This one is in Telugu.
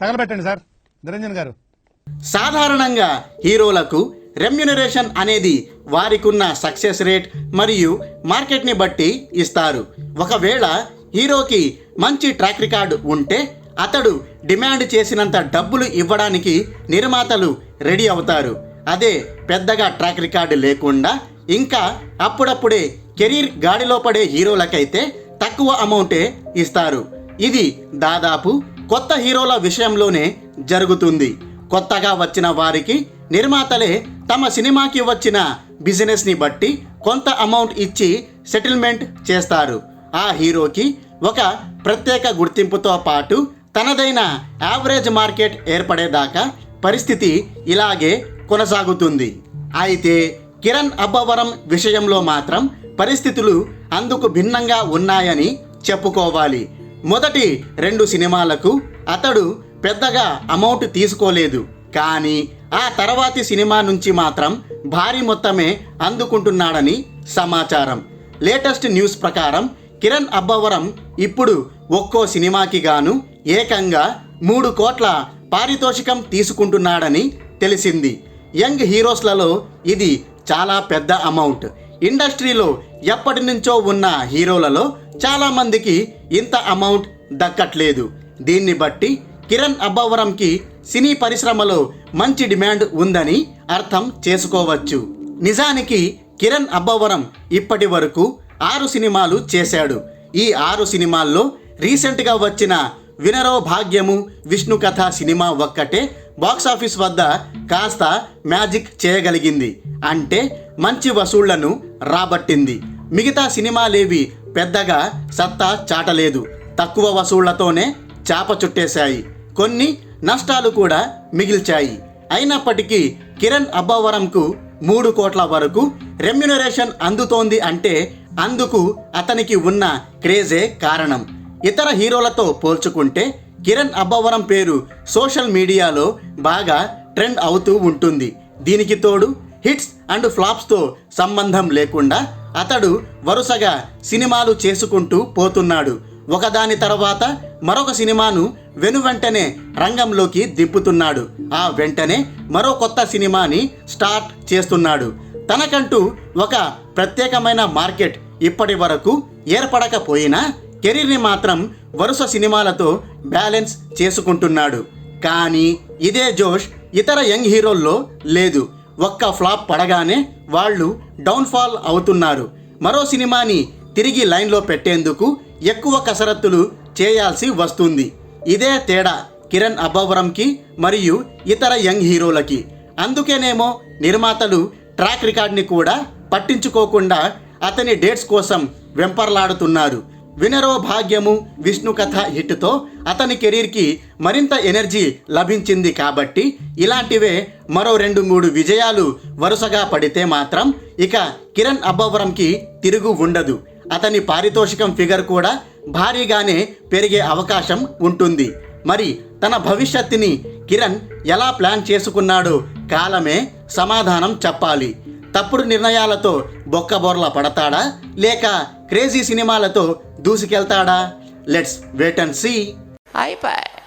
తగలబెట్టండి సార్. నిరంజన్ గారు. సాధారణంగా హీరోలకు రెమ్యునరేషన్ అనేది వారికున్న సక్సెస్ రేట్ మరియు మార్కెట్ని బట్టి ఇస్తారు. ఒకవేళ హీరోకి మంచి ట్రాక్ రికార్డు ఉంటే అతడు డిమాండ్ చేసినంత డబ్బులు ఇవ్వడానికి నిర్మాతలు రెడీ అవుతారు. అదే పెద్దగా ట్రాక్ రికార్డు లేకుండా ఇంకా అప్పుడప్పుడే కెరీర్ గాడిలో పడే హీరోలకైతే తక్కువ అమౌంటే ఇస్తారు. ఇది దాదాపు కొత్త హీరోల విషయంలోనే జరుగుతుంది. కొత్తగా వచ్చిన వారికి నిర్మాతలే తమ సినిమాకి వచ్చిన బిజినెస్ని బట్టి కొంత అమౌంట్ ఇచ్చి సెటిల్మెంట్ చేస్తారు. ఆ హీరోకి ఒక ప్రత్యేక గుర్తింపుతో పాటు తనదైన యావరేజ్ మార్కెట్ ఏర్పడేదాకా పరిస్థితి ఇలాగే కొనసాగుతుంది. అయితే కిరణ్ అబ్బవరం విషయంలో మాత్రం పరిస్థితులు అందుకు భిన్నంగా ఉన్నాయని చెప్పుకోవాలి. మొదటి రెండు సినిమాలకు అతడు పెద్దగా అమౌంట్ తీసుకోలేదు. కానీ ఆ తర్వాతి సినిమా నుంచి మాత్రం భారీ మొత్తమే అందుకుంటున్నాడని సమాచారం. లేటెస్ట్ న్యూస్ ప్రకారం కిరణ్ అబ్బవరం ఇప్పుడు ఒక్కో సినిమాకి గాను ఏకంగా మూడు కోట్ల పారితోషికం తీసుకుంటున్నాడని తెలిసింది. యంగ్ హీరోస్లలో ఇది చాలా పెద్ద అమౌంట్ ఇండస్ట్రీలో ఎప్పటి నుంచో ఉన్న హీరోలలో చాలామందికి ఇంత అమౌంట్ దక్కట్లేదు. దీన్ని బట్టి కిరణ్ అబ్బవరంకి సినీ పరిశ్రమలో మంచి డిమాండ్ ఉందని అర్థం చేసుకోవచ్చు. నిజానికి కిరణ్ అబ్బవరం ఇప్పటి వరకు ఆరు సినిమాలు చేశాడు. ఈ ఆరు సినిమాల్లో రీసెంట్గా వచ్చిన వినరో భాగ్యము విష్ణు కథ సినిమా ఒక్కటే బాక్సాఫీస్ వద్ద కాస్త మ్యాజిక్ చేయగలిగింది. అంటే మంచి వసూళ్ళను రాబట్టింది. మిగతా సినిమాలేవి పెద్దగా సత్తా చాటలేదు. తక్కువ వసూళ్ళతోనే చాప చుట్టేశాయి. కొన్ని నష్టాలు కూడా మిగిల్చాయి. అయినప్పటికీ కిరణ్ అబ్బవరంకు మూడు కోట్ల వరకు రెమ్యునరేషన్ అందుతోంది అంటే అందుకు అతనికి ఉన్న క్రేజే కారణం. ఇతర హీరోలతో పోల్చుకుంటే కిరణ్ అబ్బవరం పేరు సోషల్ మీడియాలో బాగా ట్రెండ్ అవుతూ ఉంటుంది. దీనికి తోడు హిట్స్ అండ్ ఫ్లాప్స్తో సంబంధం లేకుండా అతడు వరుసగా సినిమాలు చేసుకుంటూ పోతున్నాడు. ఒకదాని తర్వాత మరొక సినిమాను వెనువెంటనే రంగంలోకి దిప్పుతున్నాడు ఆ వెంటనే మరో కొత్త సినిమాని స్టార్ట్ చేస్తున్నాడు. తనకంటూ ఒక ప్రత్యేకమైన మార్కెట్ ఇప్పటి వరకు ఏర్పడకపోయినా కెరీర్ని మాత్రం వరుస సినిమాలతో బ్యాలెన్స్ చేసుకుంటున్నాడు. కానీ ఇదే జోష్ ఇతర యంగ్ హీరోల్లో లేదు. ఒక్క ఫ్లాప్ పడగానే వాళ్ళు డౌన్ఫాల్ అవుతున్నారు. మరో సినిమాని తిరిగి లైన్లో పెట్టేందుకు ఎక్కువ కసరత్తులు చేయాల్సి వస్తుంది. ఇదే తేడా కిరణ్ అబ్బవరంకి మరియు ఇతర యంగ్ హీరోలకి. అందుకేనేమో నిర్మాతలు ట్రాక్ రికార్డ్ని కూడా పట్టించుకోకుండా అతని డేట్స్ కోసం వెంపర్లాడుతున్నారు. వినరో భాగ్యము విష్ణు కథ హిట్తో అతని కెరీర్కి మరింత ఎనర్జీ లభించింది కాబట్టి ఇలాంటివే మరో రెండు మూడు విజయాలు వరుసగా పడితే మాత్రం ఇక కిరణ్ అబ్బవరంకి తిరుగు ఉండదు. అతని పారితోషికం ఫిగర్ కూడా భారీగానే పెరిగే అవకాశం ఉంటుంది. మరి తన భవిష్యత్తుని కిరణ్ ఎలా ప్లాన్ చేసుకున్నాడో కాలమే సమాధానం చెప్పాలి. తప్పుడు నిర్ణయాలతో బొక్కబొర్ల పడతాడా? లేక క్రేజీ సినిమాలతో దూసుకెళ్తాడా? Let's wait and see. అయిపోయి